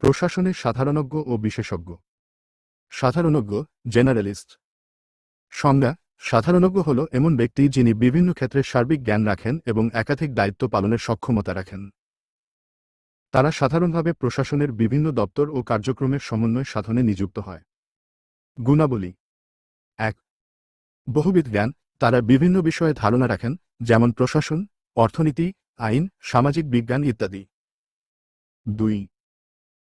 প্রশাসনের সাধারণজ্ঞ ও বিশেষজ্ঞ। সাধারণজ্ঞ, জেনারেলিস্ট। সংজ্ঞা, সাধারণজ্ঞ হল এমন ব্যক্তি যিনি বিভিন্ন ক্ষেত্রে সার্বিক জ্ঞান রাখেন এবং একাধিক দায়িত্ব পালনের সক্ষমতা রাখেন। তারা সাধারণভাবে প্রশাসনের বিভিন্ন দপ্তর ও কার্যক্রমের সমন্বয় সাধনে নিযুক্ত হয়। গুণাবলী। এক, বহুবিধ জ্ঞান। তারা বিভিন্ন বিষয়ে ধারণা রাখেন, যেমন প্রশাসন, অর্থনীতি, আইন, সামাজিক বিজ্ঞান ইত্যাদি। দুই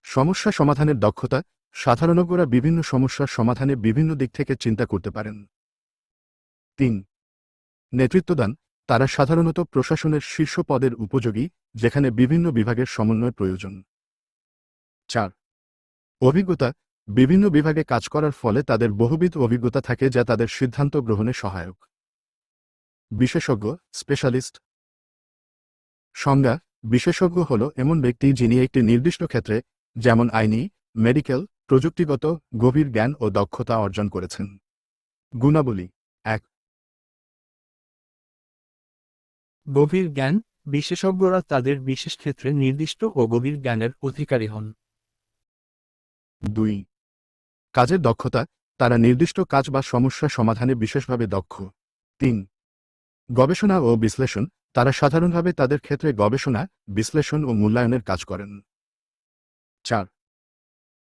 সমস্যা সমাধানের দক্ষতা সাধারণজ্ঞরা বিভিন্ন সমস্যার সমাধানে বিভিন্ন দিক থেকে চিন্তা করতে পারেন। তিন, নেতৃত্বদান, তারা সাধারণত প্রশাসনের শীর্ষ পদের উপযোগী, যেখানে বিভিন্ন বিভাগের সমন্বয় প্রয়োজন। চার, অভিজ্ঞতা, বিভিন্ন বিভাগে কাজ করার ফলে তাদের বহুবিধ অভিজ্ঞতা থাকে যা তাদের সিদ্ধান্ত গ্রহণে সহায়ক। বিশেষজ্ঞ, স্পেশালিস্ট। সংজ্ঞা, বিশেষজ্ঞ হল এমন ব্যক্তি যিনি একটি নির্দিষ্ট ক্ষেত্রে যেমন আইনি মেডিকেল প্রযুক্তিগত গভীর জ্ঞান ও দক্ষতা অর্জন করেছেন। গুণাবলী এক। গভীর জ্ঞান বিশেষজ্ঞরা তাদের বিশেষ ক্ষেত্রে নির্দিষ্ট ও গভীর জ্ঞানের অধিকারী হন। দুই। কাজের দক্ষতা তারা নির্দিষ্ট কাজ বা সমস্যা সমাধানে বিশেষভাবে দক্ষ। তিন। গবেষণা ও বিশ্লেষণ তারা সাধারণভাবে তাদের ক্ষেত্রে গবেষণা বিশ্লেষণ ও মূল্যায়নের কাজ করেন। চার।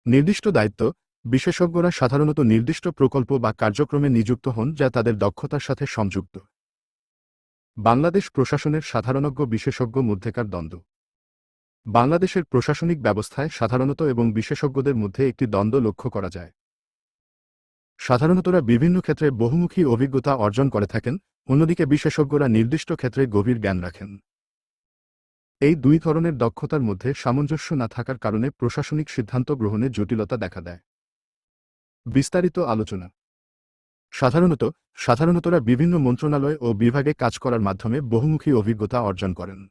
নির্দিষ্ট দায়িত্ব, বিশেষজ্ঞরা সাধারণত নির্দিষ্ট প্রকল্প বা কার্যক্রমে নিযুক্ত হন যা তাদের দক্ষতার সাথে সংযুক্ত। বাংলাদেশ প্রশাসনের সাধারণজ্ঞ বিশেষজ্ঞ মধ্যেকার দ্বন্দ্ব। বাংলাদেশের প্রশাসনিক ব্যবস্থায় সাধারণত এবং বিশেষজ্ঞদের মধ্যে একটি দ্বন্দ্ব লক্ষ্য করা যায়। সাধারণতরা বিভিন্ন ক্ষেত্রে বহুমুখী অভিজ্ঞতা অর্জন করে থাকেন, অন্যদিকে বিশেষজ্ঞরা নির্দিষ্ট ক্ষেত্রে গভীর জ্ঞান রাখেন। এই দুই ধরনের দক্ষতার মধ্যে সামঞ্জস্য না থাকার কারণে প্রশাসনিক সিদ্ধান্ত গ্রহণে জটিলতা দেখা দেয়। বিস্তারিত আলোচনা। সাধারণত, সাধারণতরা বিভিন্ন মন্ত্রণালয় ও বিভাগে কাজ করার মাধ্যমে বহুমুখী অভিজ্ঞতা অর্জন করেন।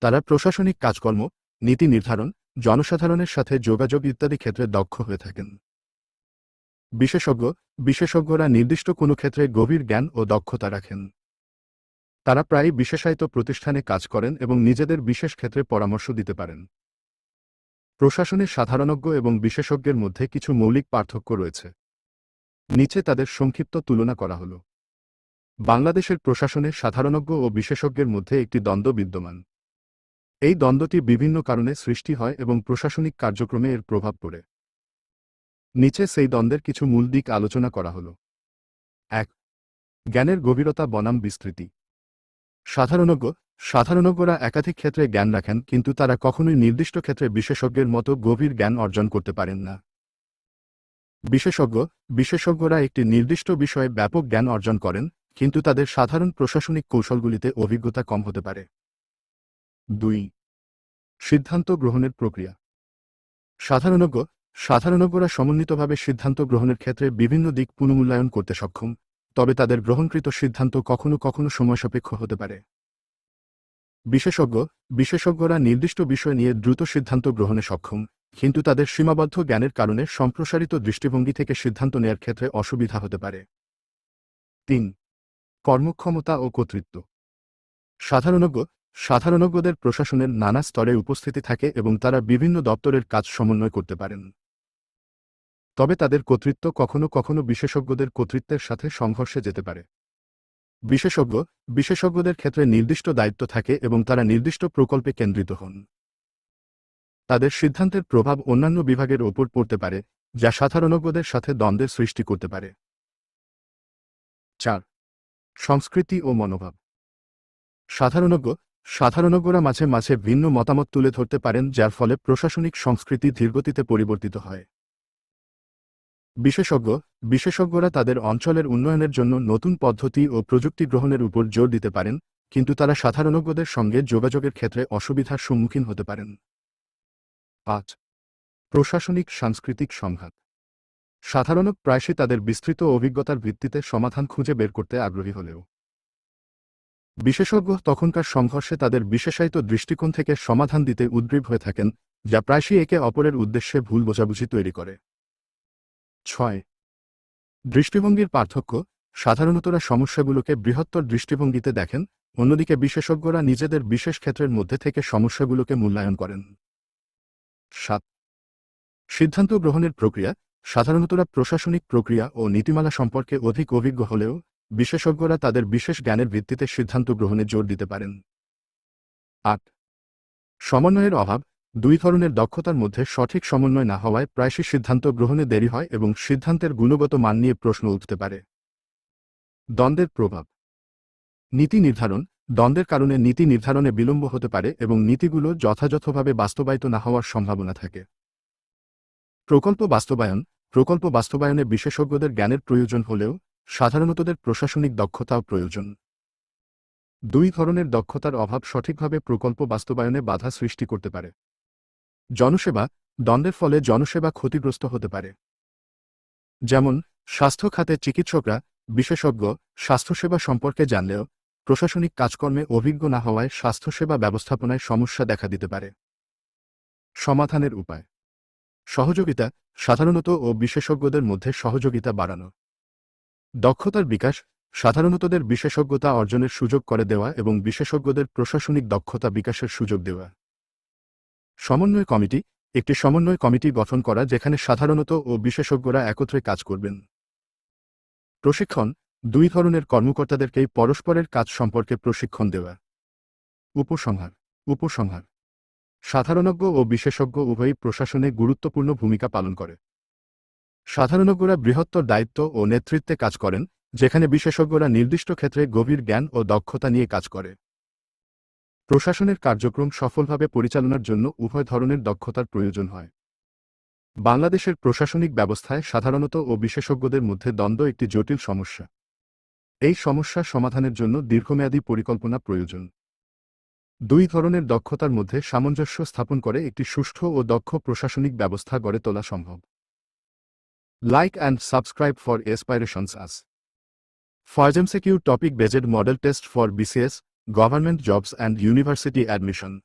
তারা প্রশাসনিক কাজকর্ম, নীতি নির্ধারণ, জনসাধারণের সাথে যোগাযোগ ইত্যাদি ক্ষেত্রে দক্ষ হয়ে থাকেন। বিশেষজ্ঞ, বিশেষজ্ঞরা নির্দিষ্ট কোনো ক্ষেত্রে গভীর জ্ঞান ও দক্ষতা রাখেন। তারা প্রায় বিশেষায়িত প্রতিষ্ঠানে কাজ করেন এবং নিজেদের বিশেষ ক্ষেত্রে পরামর্শ দিতে পারেন। প্রশাসনের সাধারণজ্ঞ এবং বিশেষজ্ঞের মধ্যে কিছু মৌলিক পার্থক্য রয়েছে। নিচে তাদের সংক্ষিপ্ত তুলনা করা হল। বাংলাদেশের প্রশাসনের সাধারণজ্ঞ ও বিশেষজ্ঞের মধ্যে একটি দ্বন্দ্ব বিদ্যমান। এই দ্বন্দ্বটি বিভিন্ন কারণে সৃষ্টি হয় এবং প্রশাসনিক কার্যক্রমে এর প্রভাব পড়ে। নিচে সেই দ্বন্দ্বের কিছু মূল দিক আলোচনা করা হল। এক, জ্ঞানের গভীরতা বনাম বিস্তৃতি। সাধারণজ্ঞ, সাধারণজ্ঞরা একাধিক ক্ষেত্রে জ্ঞান রাখেন, কিন্তু তারা কখনোই নির্দিষ্ট ক্ষেত্রে বিশেষজ্ঞের মতো গভীর জ্ঞান অর্জন করতে পারেন না। বিশেষজ্ঞ, বিশেষজ্ঞরা একটি নির্দিষ্ট বিষয়ে ব্যাপক জ্ঞান অর্জন করেন, কিন্তু তাদের সাধারণ প্রশাসনিক কৌশলগুলিতে অভিজ্ঞতা কম হতে পারে। দুই, সিদ্ধান্ত গ্রহণের প্রক্রিয়া। সাধারণজ্ঞ, সাধারণজ্ঞরা সমন্বিতভাবে সিদ্ধান্ত গ্রহণের ক্ষেত্রে বিভিন্ন দিক পুনমূল্যায়ন করতে সক্ষম। তবে তাদের গ্রহণকৃত সিদ্ধান্ত কখনো কখনো সময়সাপেক্ষ হতে পারে। বিশেষজ্ঞ, বিশেষজ্ঞরা নির্দিষ্ট বিষয় নিয়ে দ্রুত সিদ্ধান্ত গ্রহণে সক্ষম, কিন্তু তাদের সীমাবদ্ধ জ্ঞানের কারণে সম্প্রসারিত দৃষ্টিভঙ্গি থেকে সিদ্ধান্ত নেয়ার ক্ষেত্রে অসুবিধা হতে পারে। তিন, কর্মক্ষমতা ও কর্তৃত্ব। সাধারণজ্ঞ, সাধারণজ্ঞদের প্রশাসনের নানা স্তরে উপস্থিতি থাকে এবং তারা বিভিন্ন দপ্তরের কাজ সমন্বয় করতে পারেন। তবে তাদের কর্তৃত্ব কখনো কখনো বিশেষজ্ঞদের কর্তৃত্বের সাথে সংঘর্ষে যেতে পারে। বিশেষজ্ঞ, বিশেষজ্ঞদের ক্ষেত্রে নির্দিষ্ট দায়িত্ব থাকে এবং তারা নির্দিষ্ট প্রকল্পে কেন্দ্রিত হন। তাদের সিদ্ধান্তের প্রভাব অন্যান্য বিভাগের ওপর পড়তে পারে, যা সাধারণজ্ঞদের সাথে দ্বন্দ্বের সৃষ্টি করতে পারে। চার, সংস্কৃতি ও মনোভাব। সাধারণজ্ঞ, সাধারণজ্ঞরা মাঝে মাঝে ভিন্ন মতামত তুলে ধরতে পারেন, যার ফলে প্রশাসনিক সংস্কৃতি ধীরগতিতে পরিবর্তিত হয়। বিশেষজ্ঞ, বিশেষজ্ঞরা তাদের অঞ্চলের উন্নয়নের জন্য নতুন পদ্ধতি ও প্রযুক্তি গ্রহণের উপর জোর দিতে পারেন, কিন্তু তারা সাধারণজ্ঞদের সঙ্গে যোগাযোগের ক্ষেত্রে অসুবিধার সম্মুখীন হতে পারেন। পাঁচ, প্রশাসনিক সাংস্কৃতিক সংঘাত। সাধারণত প্রায়শই তাদের বিস্তৃত অভিজ্ঞতার ভিত্তিতে সমাধান খুঁজে বের করতে আগ্রহী হলেও। বিশেষজ্ঞ তখনকার সংঘর্ষে তাদের বিশেষায়িত দৃষ্টিকোণ থেকে সমাধান দিতে উদ্গ্রীব হয়ে থাকেন, যা প্রায়শই একে অপরের উদ্দেশ্যে ভুল বোঝাবুঝি তৈরি করে। ছয়। দৃষ্টিভঙ্গির পার্থক্য, সাধারণতরা সমস্যাগুলোকে বৃহত্তর দৃষ্টিভঙ্গিতে দেখেন, অন্যদিকে বিশেষজ্ঞরা নিজেদের বিশেষ ক্ষেত্রের মধ্যে থেকে সমস্যাগুলোকে মূল্যায়ন করেন। সাত। সিদ্ধান্ত গ্রহণের প্রক্রিয়া, সাধারণতরা প্রশাসনিক প্রক্রিয়া ও নীতিমালা সম্পর্কে অধিক অভিজ্ঞ হলেও, বিশেষজ্ঞরা তাদের বিশেষ জ্ঞানের ভিত্তিতে সিদ্ধান্ত গ্রহণে জোর দিতে পারেন। আট। সমন্বয়ের অভাব দুই ধরনের দক্ষতার মধ্যে সঠিক সমন্বয় না হওয়ায় প্রায়শই সিদ্ধান্ত গ্রহণে দেরি হয় এবং সিদ্ধান্তের গুণগত মান নিয়ে প্রশ্ন উঠতে পারে। দ্বন্দ্বের প্রভাব। নীতি নির্ধারণ। দ্বন্দ্বের কারণে নীতি নির্ধারণে বিলম্ব হতে পারে এবং নীতিগুলো যথাযথভাবে বাস্তবায়িত না হওয়ার সম্ভাবনা থাকে। প্রকল্প বাস্তবায়ন। প্রকল্প বাস্তবায়নে বিশেষজ্ঞদের জ্ঞানের প্রয়োজন হলেও সাধারণতদের প্রশাসনিক দক্ষতাও প্রয়োজন। দুই ধরনের দক্ষতার অভাব সঠিকভাবে প্রকল্প বাস্তবায়নে বাধা সৃষ্টি করতে পারে। জনসেবা দ্বন্দ্বের ফলে জনসেবা ক্ষতিগ্রস্ত হতে পারে। যেমন, স্বাস্থ্য খাতে চিকিৎসকরা, বিশেষজ্ঞ, স্বাস্থ্যসেবা সম্পর্কে জানলেও প্রশাসনিক কাজকর্মে অভিজ্ঞ না হওয়ায় স্বাস্থ্যসেবা ব্যবস্থাপনায় সমস্যা দেখা দিতে পারে। সমাধানের উপায়। সহযোগিতা সাধারণত ও বিশেষজ্ঞদের মধ্যে সহযোগিতা বাড়ানো। দক্ষতার বিকাশ সাধারণতদের বিশেষজ্ঞতা অর্জনের সুযোগ করে দেওয়া এবং বিশেষজ্ঞদের প্রশাসনিক দক্ষতা বিকাশের সুযোগ দেওয়া। সমন্বয় কমিটি, একটি সমন্বয় কমিটি গঠন করা যেখানে সাধারণত ও বিশেষজ্ঞরা একত্রে কাজ করবেন। প্রশিক্ষণ, দুই ধরনের কর্মকর্তাদেরকেই পরস্পরের কাজ সম্পর্কে প্রশিক্ষণ দেওয়া। উপসংহার উপসংহার। সাধারণজ্ঞ ও বিশেষজ্ঞ উভয়ই প্রশাসনে গুরুত্বপূর্ণ ভূমিকা পালন করে। সাধারণজ্ঞরা বৃহত্তর দায়িত্ব ও নেতৃত্বে কাজ করেন, যেখানে বিশেষজ্ঞরা নির্দিষ্ট ক্ষেত্রে গভীর জ্ঞান ও দক্ষতা নিয়ে কাজ করে। প্রশাসনের কার্যক্রম সফলভাবে পরিচালনার জন্য উভয় ধরনের দক্ষতার প্রয়োজন হয়। বাংলাদেশের প্রশাসনিক ব্যবস্থায় সাধারণত ও বিশেষজ্ঞদের মধ্যে দ্বন্দ্ব একটি জটিল সমস্যা। এই সমস্যা সমাধানের জন্য দীর্ঘমেয়াদী পরিকল্পনা প্রয়োজন। দুই ধরনের দক্ষতার মধ্যে সামঞ্জস্য স্থাপন করে একটি সুষ্ঠু ও দক্ষ প্রশাসনিক ব্যবস্থা গড়ে তোলা সম্ভব। Like and subscribe for aspirations us ফরজেমসেকিউ topic based model test for BCS Government Jobs and University Admission.